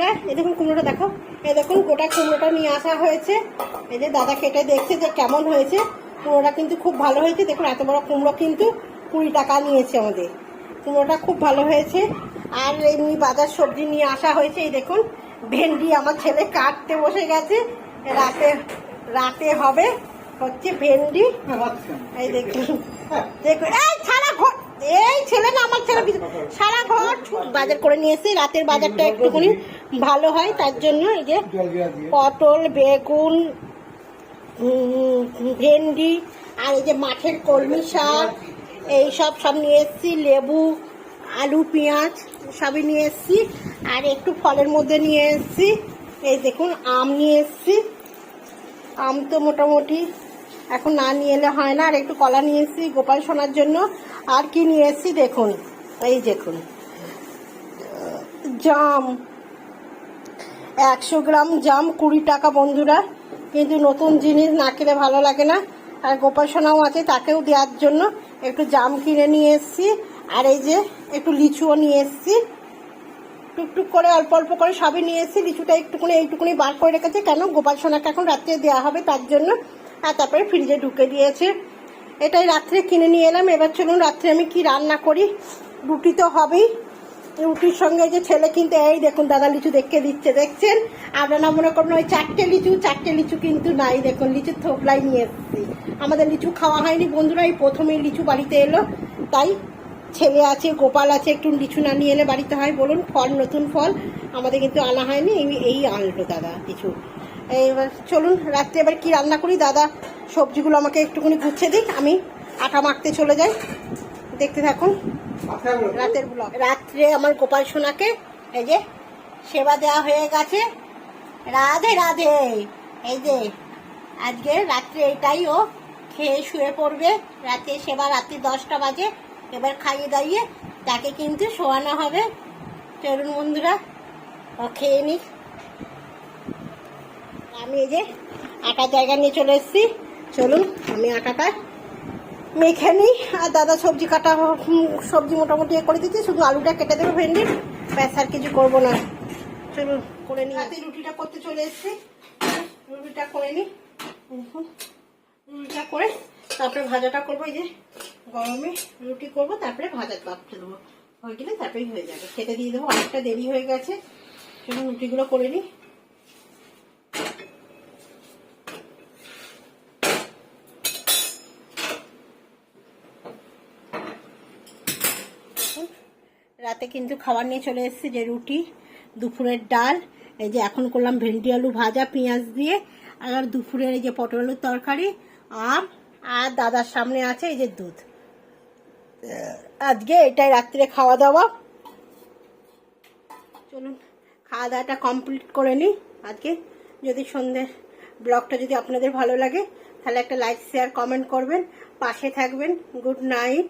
বন্ধুরা, এই দেখুন কুমড়োটা দেখো। এই দেখুন, গোটা কুমড়োটা নিয়ে আসা হয়েছে। এই যে দাদা কেটে দেখছে যে কেমন হয়েছে। কুমড়োটা কিন্তু খুব ভালো হয়েছে। দেখুন, এত বড় কুমড়ো কিন্তু কুড়ি টাকা নিয়েছে আমাদের। কুমড়োটা খুব ভালো হয়েছে। আর এমনি বাজার সবজি নিয়ে আসা হয়েছে। এই দেখুন, ভেন্ডি আমার ছেলে কাটতে বসে গেছে। রাতে রাতে হবে হচ্ছে ভেন্ডি। এই দেখুন দেখুন, এই সারা ঘর, এই ছেলে না, আমার ছেলে সারা ঘর বাজার করে নিয়েছে রাতের বাজারটা একটুখানি ভালো হয়, তার জন্য এই যে পটল, বেগুন ভেন্ডি, আর এই যে মাঠের কলমি শাক, এই সব সব নিয়ে এসেছি, লেবু, আলু, পেঁয়াজ, সবই নিয়ে এসেছি, আর একটু ফলের মধ্যে নিয়ে এসেছি, এই দেখুন, আম নিয়ে এসেছি, আম তো মোটামুটি এখন না নিয়ে এলে হয় না, আর একটু কলা নিয়ে এসেছি, গোপাল সোনার জন্য, আর কি নিয়ে এসেছি দেখুন, এই দেখুন জাম একশো গ্রাম জাম কুড়ি টাকা বন্ধুরা। কিন্তু নতুন জিনিস না খেলে ভালো লাগে না। আর গোপাল সোনাও আছে তাকেও দেওয়ার জন্য একটু জাম কিনে নিয়ে এসেছি। আর এই যে একটু লিচুও নিয়ে এসেছি। টুকটুক করে, অল্প অল্প করে সবই নিয়ে এসেছি। লিচুটা একটুকুনি, এইটুকুনি বার করে রেখেছে। কেন? গোপাল সোনাকে এখন রাত্রে দেওয়া হবে তার জন্য। আর তারপরে ফ্রিজে ঢুকে দিয়েছে। এটাই রাত্রে কিনে নিয়ে এলাম। এবার চলুন রাত্রে আমি কি রান্না করি। রুটি তো হবেই। রুটির সঙ্গে যে ছেলে কিন্তু, এই দেখুন দাদা লিচু দেখে দিচ্ছে, দেখছেন? আপনারা মনে করুন ওই চারটে লিচু চারটে লিচু কিন্তু নাই। দেখুন, লিচুর থোপলাই নিয়ে এসেছি। আমাদের লিচু খাওয়া হয়নি, বন্ধুরা, এই প্রথমেই লিচু বাড়িতে এলো। তাই ছেলে আছে, গোপাল আছে, একটু লিচু না নিয়ে এলে বাড়িতে হয়। বলুন, ফল, নতুন ফল? আমাদের কিন্তু আনা হয়নি, এই এই আনলো দাদা কিছু এবার চলুন, রাত্রে এবার কি রান্না করি? দাদা, সবজিগুলো আমাকে একটুখানি গুছিয়ে দিক, আমি আটা মাখতে চলে যাই। দেখতে থাকুন। রাতের ব্লগ রাত্রে আমার গোপাল সোনাকে এই যে সেবা দেওয়া হয়ে গেছে। রাধে রাধে। এই যে আজকে রাত্রে এটাই ও খেয়ে শুয়ে পড়বে। রাতে সেবা রাত্রি দশটা বাজে। এবার খাইয়ে দাইয়ে তাকে কিন্তু শোয়ানো হবে। চলুন বন্ধুরা, ও খেয়ে নিক। আমি এই যে আটার জায়গা নিয়ে চলে এসেছি। চলুন, আমি আটাটা মেখে নিই। আর দাদা সবজি কাটা সবজি মোটামুটি করে দিচ্ছি শুধু আলুটা কেটে দেবো ভেন্ডি ব্যাস আর কিছু করব না। চলুন করে নিই রাতে রুটিটা করতে চলে এসেছি। রুটিটা করে নিই। রুটিটা করে তারপরে ভাজাটা করব। এই যে গরমে রুটি করব তারপরে ভাজা কাটতে দেবো। হয়ে গেলে তারপরেই হয়ে যাবে। খেতে দিয়ে দেবো। অনেকটা দেরি হয়ে গেছে। চলুন রুটিগুলো করে নিই। রাতে কিন্তু খাবার নিয়ে চলে এসেছি যে রুটি, দুপুরের ডাল, এই যে এখন করলাম ভেন্ডি আলু ভাজা, পেঁয়াজ দিয়ে, আর দুপুরের এই যে পটল আলুর তরকারি, আম, আর দাদার সামনে আছে এই যে দুধ। আজকে এটাই রাত্রে খাওয়া দাওয়া। চলুন, খাওয়া দাওয়াটা কমপ্লিট করে নিই আজকে। যদি সন্ধ্যে ব্লগটা যদি আপনাদের ভালো লাগে, তাহলে একটা লাইক, শেয়ার, কমেন্ট করবেন। পাশে থাকবেন। Good night.